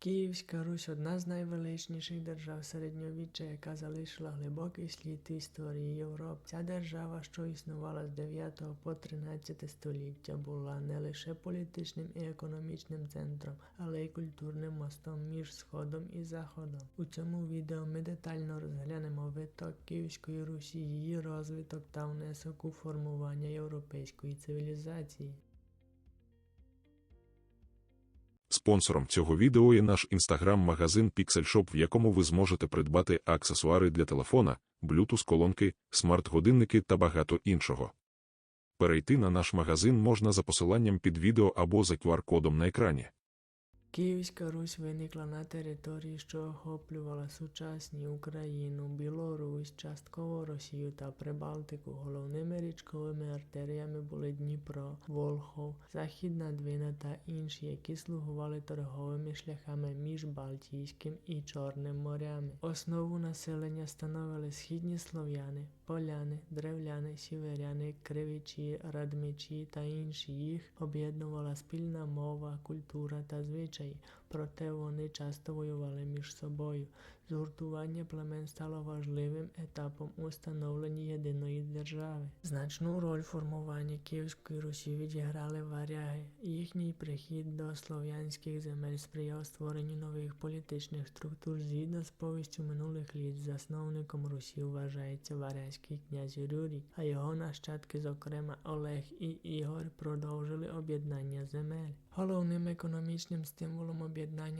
Київська Русь одна з найвеличніших держав середньовіччя, яка залишила глибокий слід історії Європи. Ця держава, що існувала з 9 по 13 століття, була не лише політичним і економічним центром, але й культурним мостом між Сходом і Заходом. У цьому відео ми детально розглянемо виток Київської Русі, її розвиток та внесок у формування європейської цивілізації. Спонсором цього відео є наш інстаграм-магазин PixelShop, в якому ви зможете придбати аксесуари для телефона, Bluetooth-колонки, смарт-годинники та багато іншого. Перейти на наш магазин можна за посиланням під відео або за QR-кодом на екрані. Київська Русь виникла на території, що охоплювала сучасні Україну, Білорусь, частково Росію та Прибалтику. Головними річковими артеріями були Дніпро, Волхов, Західна Двина та інші, які слугували торговими шляхами між Балтійським і Чорним морями. Основу населення становили східні слов'яни, поляни, древляни, сіверяни, кривичі, радмичі та інші. Їх об'єднувала спільна мова, культура та звичаї, проте вони часто воювали між собою. Згуртування племен стало важливим етапом у становленні єдиної держави. Значну роль в формуванні Київської Русі відіграли варяги. Їхній прихід до слов'янських земель сприяв створенню нових політичних структур. Згідно з повістю минулих літ, засновником Русі вважається варязький князь Рюрій, а його нащадки, зокрема Олег і Ігор, продовжили об'єднання земель. Головним економічним стимулом об'єднання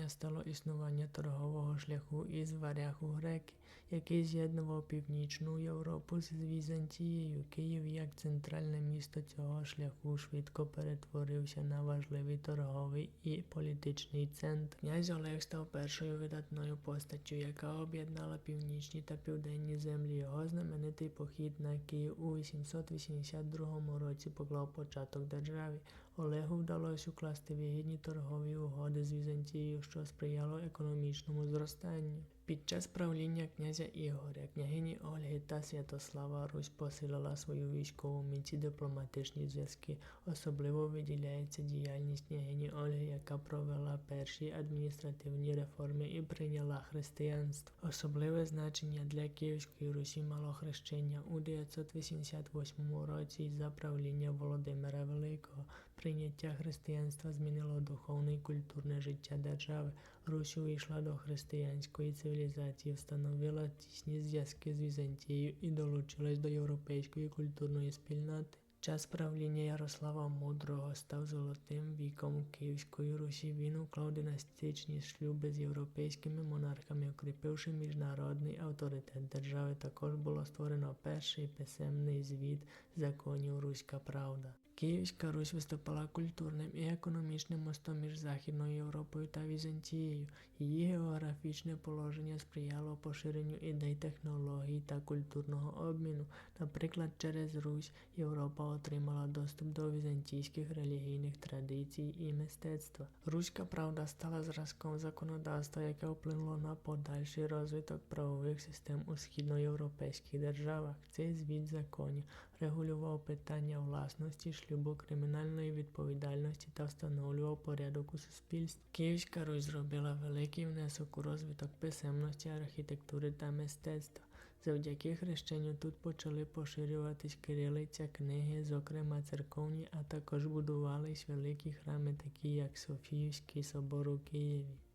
стало існування торгового шляху із варяг у греки, який з'єднував північну Європу з Візантією. Київ як центральне місто цього шляху швидко перетворився на важливий торговий і політичний центр. Князь Олег став першою видатною постаттю, яка об'єднала північні та південні землі. Його знаменитий похід на Київ у 882 році поклав початок державі. Олегу вдалося укласти вигідні торгові угоди з Візантією, що сприяло економічному зростанню. Під час правління князя Ігоря, княгині Ольги та Святослава Русь посилила свою військову міць і дипломатичні зв'язки. Особливо виділяється діяльність княгині Ольги, яка провела перші адміністративні реформи і прийняла християнство. Особливе значення для Київської Русі мало хрещення у 988 році із-за правління Володимира Великого. Прийняття християнства змінило духовне і культурне життя держави. Русь увійшла до християнської цивілізації, встановила тісні зв'язки з Візантією і долучилась до європейської культурної спільноти. Час правління Ярослава Мудрого став золотим віком Київської Русі. Він уклав династичні шлюби з європейськими монархами, укріпивши міжнародний авторитет держави. Також було створено перший писемний звіт законів Руська Правда. Київська Русь виступала культурним і економічним мостом між Західною Європою та Візантією. Її географічне положення сприяло поширенню ідей технологій та культурного обміну. Наприклад, через Русь Європа отримала доступ до візантійських релігійних традицій і мистецтва. Руська правда стала зразком законодавства, яке вплинуло на подальший розвиток правових систем у східноєвропейських державах. Цей звіт законів регулював питання власності, шлюбу, кримінальної відповідальності та встановлював порядок у суспільстві. Київська Русь зробила великий внесок у розвиток писемності, архітектури та мистецтва. Завдяки хрещенню тут почали поширюватись кирилиця, книги, зокрема церковні, а також будувались великі храми, такі як Софіївський собор у Києві.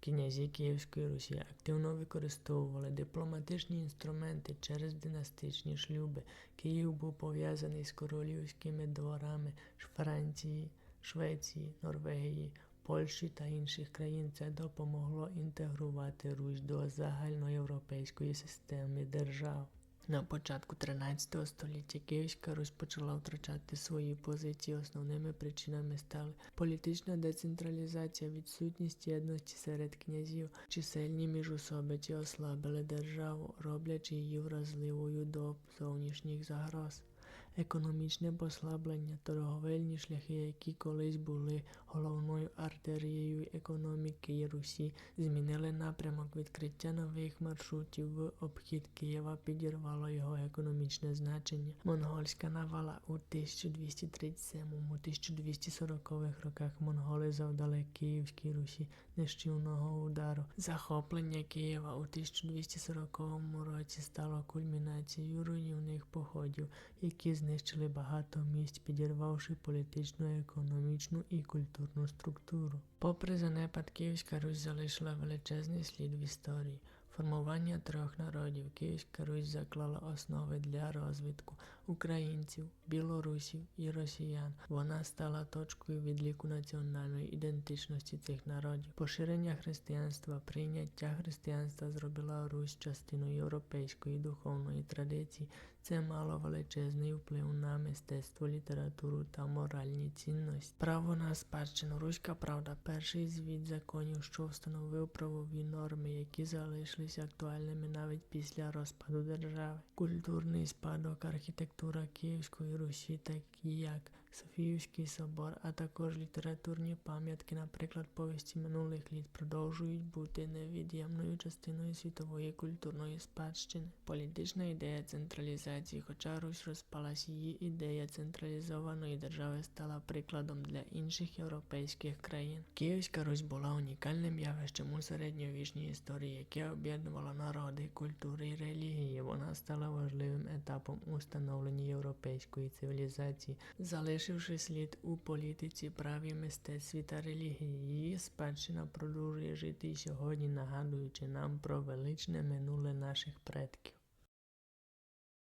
Князі Київської Русі активно використовували дипломатичні інструменти через династичні шлюби. Київ був пов'язаний з королівськими дворами Франції, Швеції, Норвегії, Польщі та інших країн. Це допомогло інтегрувати Русь до загальноєвропейської системи держав. На початку 13 століття Київська Русь почала втрачати свої позиції. Основними причинами стали політична децентралізація, відсутність єдності серед князів, чисельні міжусобиці ослабили державу, роблячи її вразливою до зовнішніх загроз. Економічне послаблення, торговельні шляхи, які колись були головною артерією економіки Русі, змінили напрямок відкриття нових маршрутів в обхід Києва підірвало його економічне значення. Монгольська навала у 1237-1240 роках монголи завдали Київській Русі нищівного удару. Захоплення Києва у 1240 році стало кульмінацією руйнівних походів, які знищили багато місць, підірвавши політичну, економічну і культурну структуру. Попри занепад, Київська Русь залишила величезний слід в історії. Формування трьох народів Київська Русь заклала основи для розвитку українців, білорусів і росіян. Вона стала точкою відліку національної ідентичності цих народів. Поширення християнства, прийняття християнства зробила Русь частиною європейської духовної традиції. Це мало величезний вплив на мистецтво, літературу та моральні цінності. Право на спадщину Руська правда перший звіт законів, що встановив правові норми, які залишилися актуальними навіть після розпаду держави. Культурний спадок, архітектура Київської Русі, так як Софіївський собор, а також літературні пам'ятки, наприклад, повісті минулих літ, продовжують бути невід'ємною частиною світової культурної спадщини. Політична ідея централізації, хоча Русь розпалась, її ідея централізованої держави стала прикладом для інших європейських країн. Київська Русь була унікальним явищем у середньовічній історії, яке об'єднувало народи, культури і релігії. Вона стала важливим етапом у становленні європейської цивілізації, залишивши слід у політиці, праві, мистецтві та релігії. Її спадщина продовжує жити і сьогодні, нагадуючи нам про величне минуле наших предків.